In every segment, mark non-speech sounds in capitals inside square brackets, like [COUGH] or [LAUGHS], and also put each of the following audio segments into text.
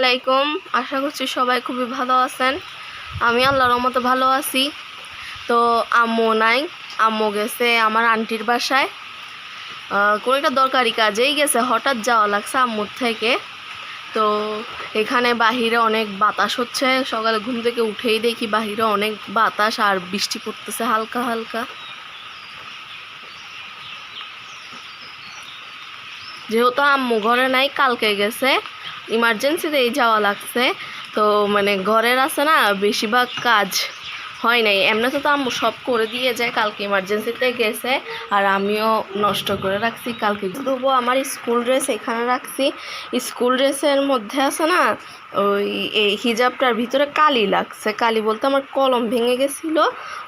আলাইকুম। আশা করছি সবাই খুবই ভালো আছেন। আমি আল্লাহর মতো ভালো আছি। তো আম্মু নাই। আম্মু গেছে আমার আন্টির বাসায়। কোনো একটা দরকারি কাজেই গেছে। হঠাৎ যাওয়া লাগছে আম্মুর থেকে। তো এখানে বাহিরে অনেক বাতাস হচ্ছে। সকালে ঘুম থেকে উঠেই দেখি বাহিরে অনেক বাতাস আর বৃষ্টি পড়তেছে হালকা হালকা। যেহেতু আম্মু ঘরে নাই, কালকে গেছে। ইমার্জেন্সিতেই যাওয়া লাগছে। তো মানে ঘরের আছে না, বেশিরভাগ কাজ হয় নাই। এমনিতে তো আম্মু সব করে দিয়ে যায়, কালকে ইমার্জেন্সিতে গেছে, আর আমিও নষ্ট করে রাখছি কালকে। তবু আমার স্কুল ড্রেস এখানে রাখছি। স্কুল ড্রেসের মধ্যে আছে না, ওই এই হিজাবটার ভিতরে কালি লাগছে। কালি বলতে আমার কলম ভেঙে গেছিল,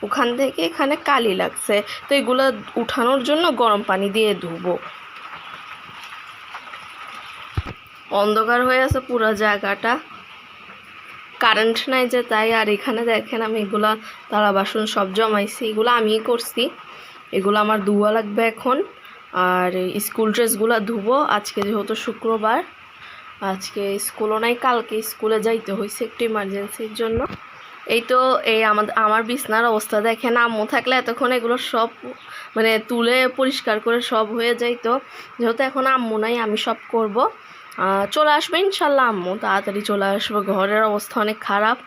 ওখান থেকে এখানে কালি লাগছে। তো এগুলো উঠানোর জন্য গরম পানি দিয়ে ধুবো। অন্ধকার হয়ে আছে পুরো জায়গাটা। কারেন্ট নাই যে তাই, আর এখানে দেখেন আমি এগুলা তারা বাসন সব জমাইছি। এগুলো আমিই করছি। এগুলো আমার ধোয়া লাগবে এখন। আর স্কুল ড্রেসগুলো ধুবো। আজকে যেহেতু শুক্রবার, আজকে স্কুলও নাই, কালকে স্কুলে যাইতে হয়েছে একটু ইমার্জেন্সির জন্য। এই তো এই আমাদের আমার বিছনার অবস্থা দেখেন। আম্মু থাকলে এতক্ষণ এগুলো সব মানে তুলে পরিষ্কার করে সব হয়ে যাইতো। যেহেতু এখন আম্মু নাই, আমি সব করব। চলে আসবে ইনশাল্লাহ আম্মু। তাড়াতাড়ি চলে আসবে। ঘরের অবস্থা অনেক খারাপ।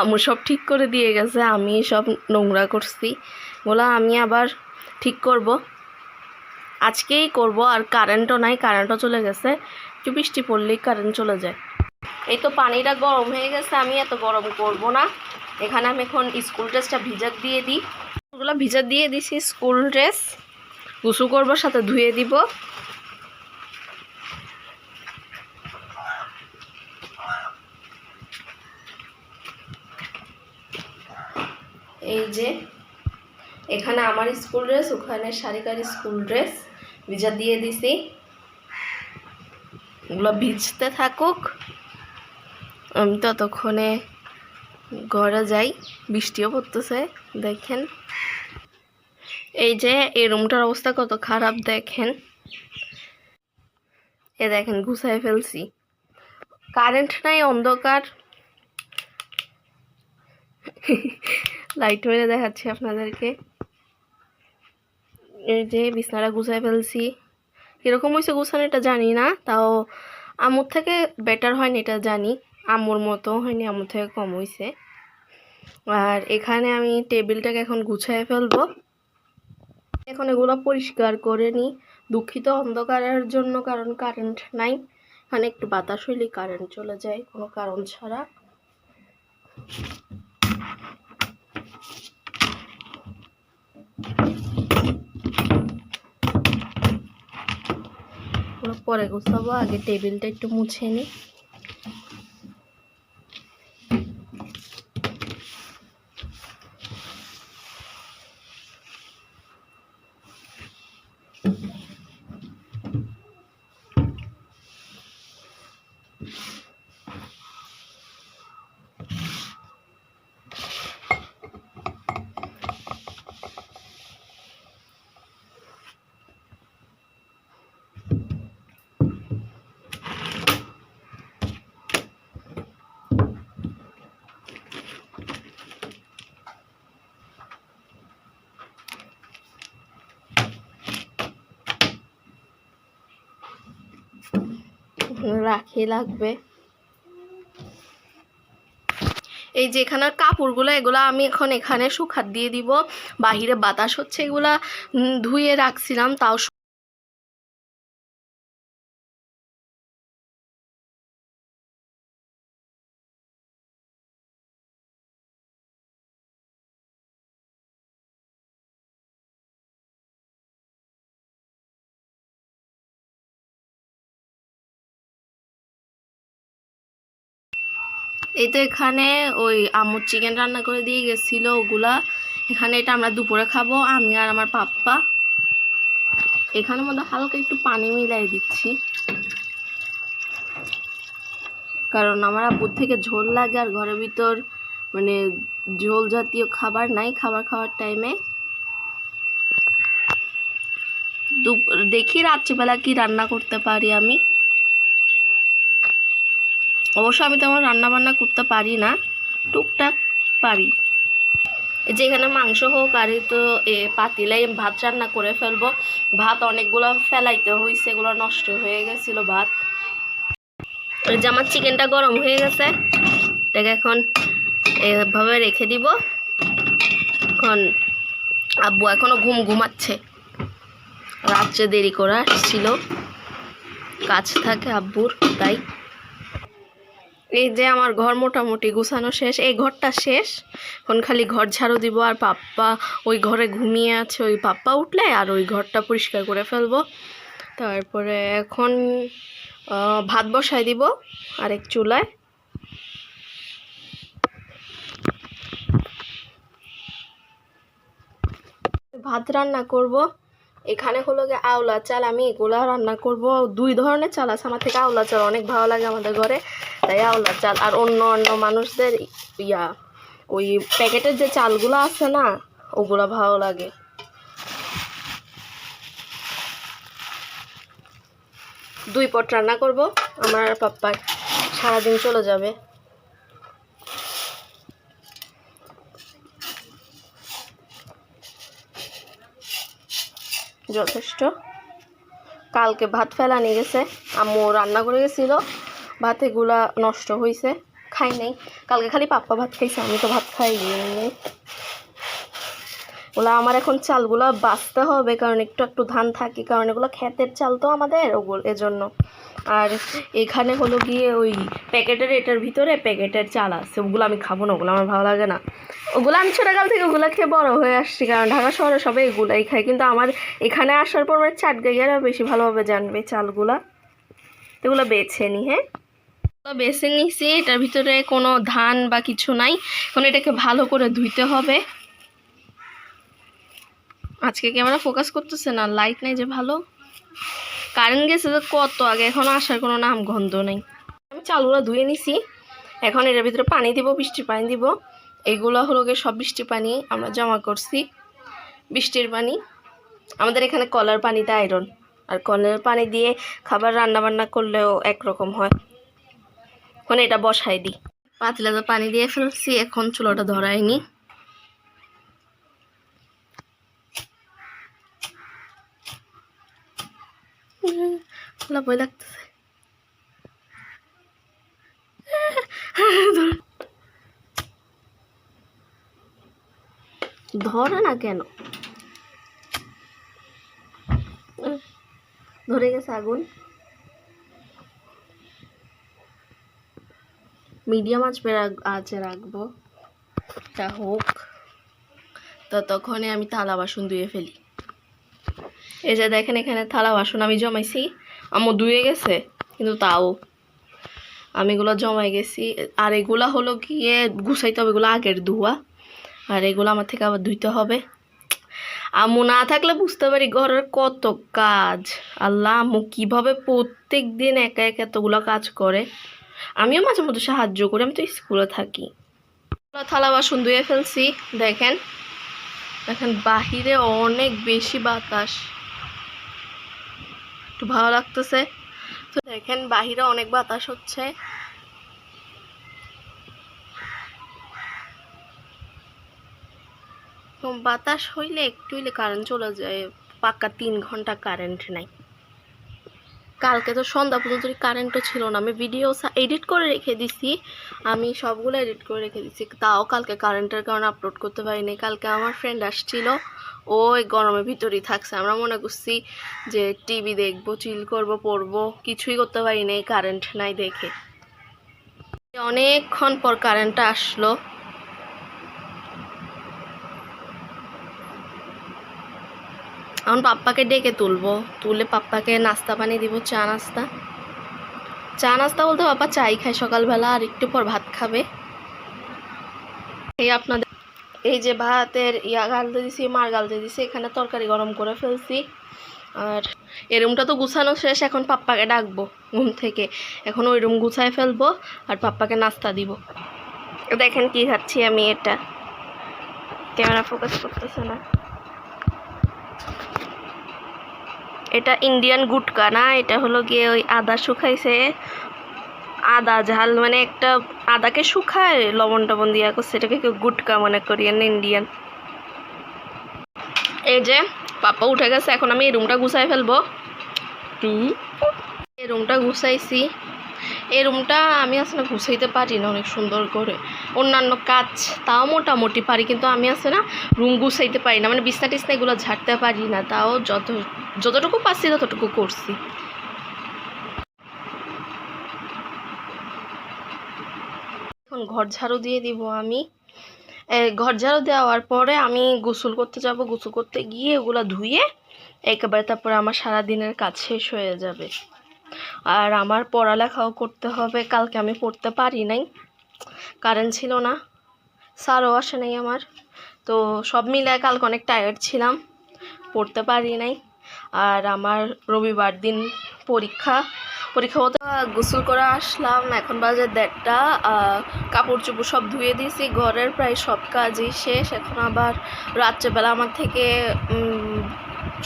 আম্মু সব ঠিক করে দিয়ে গেছে। আমি সব নোংরা করছি। ওগুলো আমি আবার ঠিক করব। আজকেই করব, আর কারেন্টও নাই। কারেন্টও চলে গেছে। একটু বৃষ্টি পড়লেই কারেন্ট চলে যায়। এই তো পানিটা গরম হয়ে গেছে। আমি এত গরম করব না। এখানে আমি এখন স্কুল ড্রেসটা ভিজাত দিয়ে দিই। ওগুলো ভিজা দিয়ে দিছি। স্কুল ড্রেস গুসু করব, সাথে ধুয়ে দিব। এই যে, এখানে আমার স্কুল ড্রেস, ওখানে শারিকার স্কুল ড্রেস। ভিজা দিয়ে দিছি। ওগুলো ভিজতে থাকুক। আমি ততক্ষণে ঘরে যাই। বৃষ্টিও পড়তেছে, দেখেন। এই যে, এই রুমটার অবস্থা কত খারাপ, দেখেন। এ দেখেন গুছাই ফেলছি। কারেন্ট নাই, অন্ধকার। [LAUGHS] লাইট হয়ে দেখাচ্ছি আপনাদেরকে। এই যে বিছনাটা গুছাই ফেলছি। কীরকম হয়েছে গুছানো এটা জানি না, তাও আমুর থেকে বেটার হয়নি এটা জানি। আম্মুর মতো হয়নি আম্মুর থেকে কম হয়েছে আর এখানে আমি টেবিলটাকে এখন গুছাই ফেলব। এখন এগুলো পরিষ্কার করে নিই দুঃখিত অন্ধকারের জন্য, কারণ কারেন্ট নাই। এখানে একটু বাতাস হইলেই কারেন্ট চলে যায়, কোনো কারণ ছাড়া। পরে গুছাবো আগে টেবিলটা একটু মুছে নিই রাখি লাগবে। এই যে এখানের কাপড়গুলো, এগুলো আমি এখন এখানে শুকাত দিয়ে দিব। বাহিরে বাতাস হচ্ছে, এগুলা ধুয়ে রাখছিলাম, তাও এই তো এখানে ওই আমুর চিকেন রান্না করে দিয়ে গেছিল ওগুলা। এখানে এটা আমরা দুপুরে খাব, আমি আর আমার পাপ্পা। এখানের মধ্যে হালকা একটু পানি মিলাই দিচ্ছি। কারণ আমার আব্বুর থেকে ঝোল লাগে আর ঘরের ভিতর মানে ঝোল জাতীয় খাবার নাই, খাবার খাওয়ার টাইমে দেখি রাত্রিবেলা কি রান্না করতে পারি আমি। অবশ্য আমি তেমন রান্না বান্না করতে পারি না, টুকটাক পারি। এই যে এখানে মাংস হোক, আর তো এ পাতিলাই ভাত রান্না করে ফেলব। ভাত অনেকগুলো ফেলাইতে হয়েছে এগুলো নষ্ট হয়ে গেছিল ভাত। যে আমার চিকেনটা গরম হয়ে গেছে, এটাকে এখন এভাবে রেখে দিব। এখন আব্বু এখনও ঘুম ঘুমাচ্ছে। রাত্রে দেরি করে আসছিল। কাজ থাকে আব্বুর, তাই এই যে আমার ঘর মোটামুটি গুছানো শেষ, এই ঘরটা শেষ। এখন খালি ঘর ঝাড়ু দিব আর পাপ্পা ওই ঘরে ঘুমিয়ে আছে, ওই পাপ্পা উঠলে আর ওই ঘরটা পরিষ্কার করে ফেলব। তারপরে এখন ভাত বসাই দিব আরেক চুলায়। ভাত রান্না করব। এখানে হলো গিয়ে আওলা চাল, আমি এগুলা রান্না করব। দুই ধরনের চাল আছে, আমার থেকে আওলা চাল অনেক ভালো লাগে আমাদের ঘরে। তাই আওলা চাল। আর অন্য অন্য মানুষদের ইয়া, ওই প্যাকেটের যে চালগুলো আছে না, ওগুলো ভালো লাগে। দুই পট রান্না করব, আমার পাপ্পার সারাদিন চলে যাবে। যথেষ্ট। কালকে ভাত ফেলা নিয়ে গেছে, আম্মু রান্না করে গেছিল। ভাত এগুলা নষ্ট হয়েছে খাই নাই। কালকে খালি পাপ্পা ভাত খাইছে, আমি তো ভাত খাই ওগুলা আমার এখন চালগুলো বাঁচতে হবে, কারণ একটু একটু ধান থাকে, কারণ এগুলো ক্ষেতের চাল তো আমাদের ওগুলো, এজন্য। আর এখানে হলো গিয়ে ওই প্যাকেটের এটার ভিতরে প্যাকেটের চাল আছে, ওগুলো আমি খাব না, ওগুলো আমার ভালো লাগে না। ওগুলো আমি ছোটোকাল থেকে ওগুলো খেয়ে বড় হয়ে আসছি, কারণ ঢাকা শহরে সবাই এগুলাই খায়, কিন্তু আমার এখানে আসার পর আমার চাট গাইয়ারা বেশি ভালোভাবে জানবে চালগুলা। এগুলো বেছে নি হ্যাঁ? বেছে নিছি এটার ভিতরে কোনো ধান বা কিছু নাই। এখন এটাকে ভালো করে ধুইতে হবে। আজকে ক্যামেরা ফোকাস করতেছে না, লাইট নেই যে ভালো। কারেন্ট গেছে তো কত আগে, এখন আসার কোনো নাম গন্ধ নেই। আমি চালগুলো ধুয়ে নিছি। এখন এটার ভিতরে পানি দিব, বৃষ্টির পানি দিব। এগুলো হলো গিয়ে সব বৃষ্টির পানি আমরা জমা করছি। বৃষ্টির পানি। আমাদের এখানে কলার পানিতে আয়রন আর কলের পানি দিয়ে খাবার রান্না বান্না করলেও একরকম হয়। এখন এটা বসাই দিই। পাতলাতে পানি দিয়ে ফেলছি, এখন চুলোটা লাগতেছে। ধরে না কেন? ধরে গেছে আগুন। মিডিয়াম আঁচ রাখব। তা হোক। ততক্ষণে আমি থালা বাসন ধুয়ে ফেলি। এই যে দেখেন এখানে থালা বাসন আমি জমাইছি। আম্মু ধুয়ে গেছে, কিন্তু তাও। আমি এগুলো জমাই গেছি। আর এগুলা হলো গিয়ে গুছাইতে হবে, এগুলো আগের ধোয়া। আর এগুলো আমার থেকে আবার ধুইতে হবে। আম্মু না থাকলে বুঝতে পারি ঘরের কত কাজ। আল্লাহ, আম্মু কীভাবে প্রত্যেক দিন একা একা এতগুলো কাজ করে। আমিও মাঝে মধ্যে সাহায্য করি, আমি তো স্কুলে থাকি। থালা বাসন ধুয়ে ফেলছি, দেখেন। দেখেন, বাহিরে অনেক বেশি বাতাস। একটু ভালো লাগতেছে। তো দেখেন, বাহিরে অনেক বাতাস হচ্ছে। বাতাস হইলে একটু হইলে কারেন্ট চলে যায়। পাক্কা তিন ঘণ্টা কারেন্ট নাই। কালকে তো সন্ধ্যা পর্যন্ত কারেন্টও ছিল না। আমি ভিডিও এডিট করে রেখে দিছি। আমি সবগুলো এডিট করে রেখে দিছি। তাও কালকে কারেন্টের কারণে আপলোড করতে পারিনি। কালকে আমার ফ্রেন্ড আসছিল। ও এই গরমের ভিতরেই থাকছে। আমরা মনে করছি যে টিভি দেখব চিল করব, পড়ব। কিছুই করতে পারিনি। কারেন্ট নাই দেখে। অনেকক্ষণ পর কারেন্টটা আসলো। এখন পাপ্পাকে ডেকে তুলবো। তুলে পাপ্পাকে নাস্তা পানি দিব, চা নাস্তা। চা নাস্তা বলতে পাপ্পা চাই খায় সকালবেলা আর একটু পর ভাত খাবে। এই আপনাদের এই যে ভাতের ইয়া গালতে দিছি, মার গালতে দিছি, এখানে তরকারি গরম করে ফেলছি। আর এই রুমটা তো গুছানো শেষ, এখন পাপ্পাকে ডাকবো ঘুম থেকে। এখন ওই রুম গুছায় ফেলব আর পাপ্পাকে নাস্তা দিব। দেখেন কি খাচ্ছি আমি এটা। ক্যামেরা ফোকাস করতেছে না। এটা ইন্ডিয়ান গুটকা না, এটা হলো গিয়ে ওই আদা শুকাইছে। আদা ঝাল মানে একটা আদাকে শুকায় লবণ টবণ দিয়ে করছে, এটাকে কেউ গুটকা মনে করি না ইন্ডিয়ান এই যে, পাপা উঠে গেছে, এখন আমি এই রুমটা গুছাই ফেলব। এই রুমটা গুছাইছি। এই রুমটা আমি আসলে গুছাইতে পারি না অনেক সুন্দর করে। অন্যান্য কাজ তাও মোটামুটি পারি, কিন্তু আমি আছে না রুম গুছাইতে পারি না। মানে বিছনা টিছনা এগুলো ঝাড়তে পারি না, তাও যত, যতটুকু পারছি ততটুকু করছি। এখন ঘর ঝাড়ু দিয়ে দিব আমি। ঘর ঝাড়ু দেওয়ার পরে আমি গোসল করতে যাব। গোসল করতে গিয়ে ওগুলো ধুয়ে একেবারে তারপরে আমার সারা দিনের কাজ শেষ হয়ে যাবে। আর আমার পড়ালেখাও করতে হবে, কালকে আমি পড়তে পারি নাই। কারেন্ট ছিল না, স্যারও আসে নাই আমার। তো সব মিলায় কালকে অনেক টায়ার্ড ছিলাম, পড়তে পারি নাই। আর আমার রবিবার দিন পরীক্ষা পরীক্ষা হতে গোসল করে আসলাম, এখন বাজে দেড়টা কাপড় চোপড় সব ধুয়ে দিয়েছি, ঘরের প্রায় সব কাজই শেষ। এখন আবার রাত্রেবেলা আমার থেকে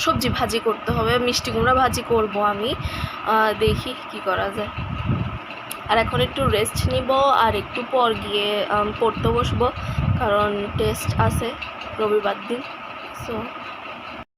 সবজি ভাজি করতে হবে, মিষ্টি কুমড়া ভাজি করব আমি। দেখি কি করা যায়। আর এখন একটু রেস্ট নিব আর একটু পর গিয়ে পড়তে বসবো, কারণ টেস্ট আছে রবিবার দিন। সো